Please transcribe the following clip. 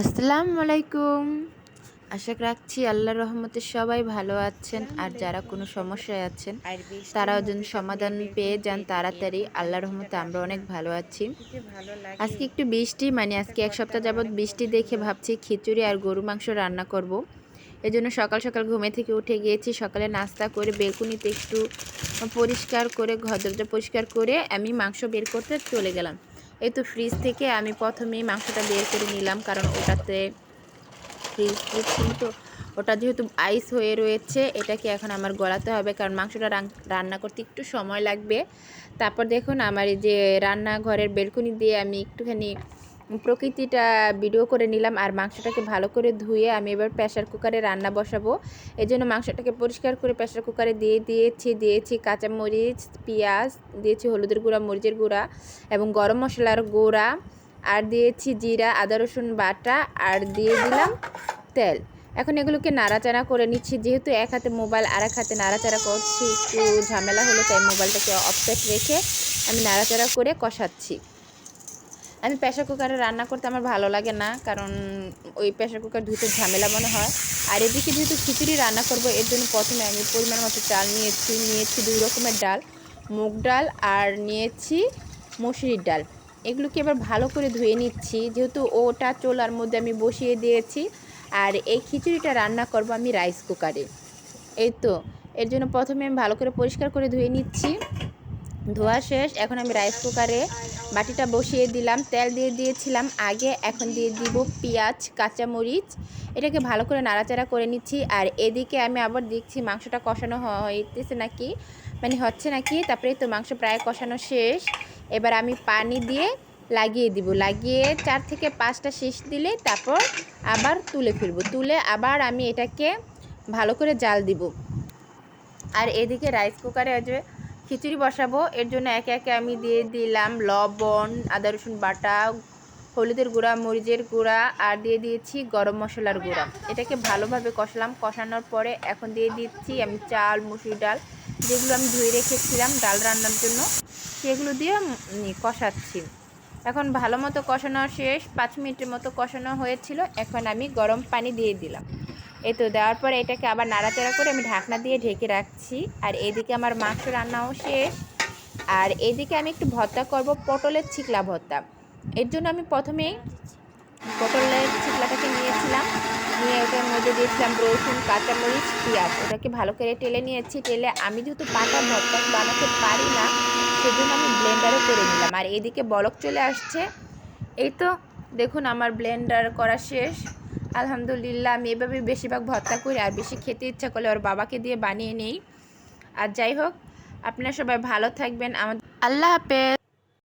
আসসালামু আলাইকুম আশা রাখছি আল্লাহর রহমতে সবাই ভালো আছেন আর যারা কোনো সমস্যায় আছেন, তারাও যেন সমাধান পেয়ে যান তাড়াতাড়ি। আল্লাহর রহমতে আমরা অনেক ভালো আছি। আজকে একটু বৃষ্টি মানে আজকে এক সপ্তাহ যাবৎ বৃষ্টি দেখে ভাবছি খিচুড়ি আর গরু মাংস রান্না করব। জন্য সকাল সকাল ঘুমে থেকে উঠে গিয়েছি, সকালে নাস্তা করে বেলকুনিতে একটু পরিষ্কার করে ঘর দরজা পরিষ্কার করে আমি মাংস বের করতে চলে গেলাম। এই তো ফ্রিজ থেকে আমি প্রথমেই মাংসটা বের করে নিলাম, কারণ ওটাতে ফ্রিজ ফ্রিজ কিন্তু ওটা যেহেতু আইস হয়ে রয়েছে, এটাকে এখন আমার গলাতে হবে, কারণ মাংসটা রান্না করতে একটু সময় লাগবে। তারপর দেখুন, আমার এই যে রান্নাঘরের বেলকুনি দিয়ে আমি একটুখানি প্রকৃতিটা ভিডিও করে নিলাম আর মাংসটাকে ভালো করে ধুয়ে আমি এবার প্রেশার কুকারে রান্না বসাবো। এই জন্য মাংসটাকে পরিষ্কার করে প্রেশার কুকারে দিয়ে দিয়েছি দিয়েছি কাঁচামরিচ, পেঁয়াজ, দিয়েছি হলুদের গুঁড়া, মরিচের গুঁড়া এবং গরম মশলার গুঁড়া আর দিয়েছি জিরা, আদা, রসুন বাটা আর দিয়ে দিলাম তেল। এখন এগুলোকে নাড়াচাড়া করে নিচ্ছি। যেহেতু এক হাতে মোবাইল আর এক হাতে নাড়াচাড়া করছি, একটু ঝামেলা হলো, তাই মোবাইলটাকে অফসেট রেখে আমি নাড়াচাড়া করে কষাচ্ছি। আমি প্রেশার কুকারে রান্না করতে আমার ভালো লাগে না, কারণ ওই প্রেশার কুকার ধুতে ঝামেলা মনে হয়। আর এদিকে যেহেতু খিচুড়ি রান্না করব, এর জন্য প্রথমে আমি পরিমাণ মতো চাল নিয়েছি নিয়েছি দুই রকমের ডাল, মুগ ডাল আর নিয়েছি মসুরির ডাল। এগুলোকে এবার ভালো করে ধুয়ে নিচ্ছি, যেহেতু ওটা চোলার মধ্যে আমি বসিয়ে দিয়েছি। আর এই খিচুড়িটা রান্না করব আমি রাইস কুকারে এই তো, এর জন্য প্রথমে আমি ভালো করে পরিষ্কার করে ধুয়ে নিচ্ছি। ধোয়া শেষ, এখন আমি রাইস কুকারে বাটিটা বসিয়ে দিলাম, তেল দিয়ে দিয়েছিলাম, আগে এখন দিয়ে দিব পেঁয়াজ, কাঁচামরিচ, এটাকে ভালো করে নাড়াচাড়া করে নিচ্ছি, আর এদিকে আমি আবার দেখছি মাংসটা কষানো হইতেছে নাকি মানে হচ্ছে নাকি তারপরে তো মাংস প্রায় কষানো শেষ, এবার আমি পানি দিয়ে লাগিয়ে দিব, লাগিয়ে চার থেকে পাঁচটা শেষ দিলে তারপর আবার তুলে ফিরবো তুলে আবার আমি এটাকে ভালো করে জাল দিব, আর এদিকে রাইস কুকারে যে খিচুড়ি বসাবো। এর জন্য একে একে আমি দিয়ে দিলাম লবণ, আদা, রসুন বাটা, হলুদের গুঁড়া, মরিচের গুঁড়া, আর দিয়ে দিয়েছি গরম মশলার গুঁড়া। এটাকে ভালোভাবে কষালাম। কষানোর পরে এখন দিয়ে দিচ্ছি আমি চাল, মুসুর ডাল, যেগুলো আমি ধুয়ে রেখেছিলাম ডাল রান্নার জন্য, সেগুলো দিয়ে কষাচ্ছি। এখন ভালো মতো কষানো শেষ। পাঁচ মিনিটের মতো কষানো হয়েছিল। এখন আমি গরম পানি দিয়ে দিলাম। এই তো দেওয়ার পরে এটাকে আবার নাড়াচাড়া করে আমি ঢাকনা দিয়ে ঢেকে রাখছি। আর এদিকে আমার মাংস রান্নাও শেষ। আর এদিকে আমি একটু ভর্তা করব পটলের ছিকলা ভর্তা। এর জন্য আমি প্রথমেই পটলের ছিকলাটাকে নিয়েছিলাম। নিয়ে ওটার মধ্যে দিয়েছিলাম রসুন, কাঁচামরিচ, পেঁয়াজ। ওটাকে ভালো করে টেলে নিয়েছি। টেলে আমি যেহেতু পাতা ভর্তা বানাতে পারি না, সেজন্য আমি ব্লেন্ডারও করে নিলাম। আর এদিকে বলক চলে আসছে। এই তো দেখুন আমার ব্লেন্ডার করা শেষ। আলহামদুলিল্লাহ, আমি এভাবে বেশিরভাগ ভর্তা করি আর বেশি খেতে ইচ্ছা করলে ওর বাবাকে দিয়ে বানিয়ে নেই। আর যাই হোক, আপনারা সবাই ভালো থাকবেন। আমাদের আল্লাহ হাফেজ।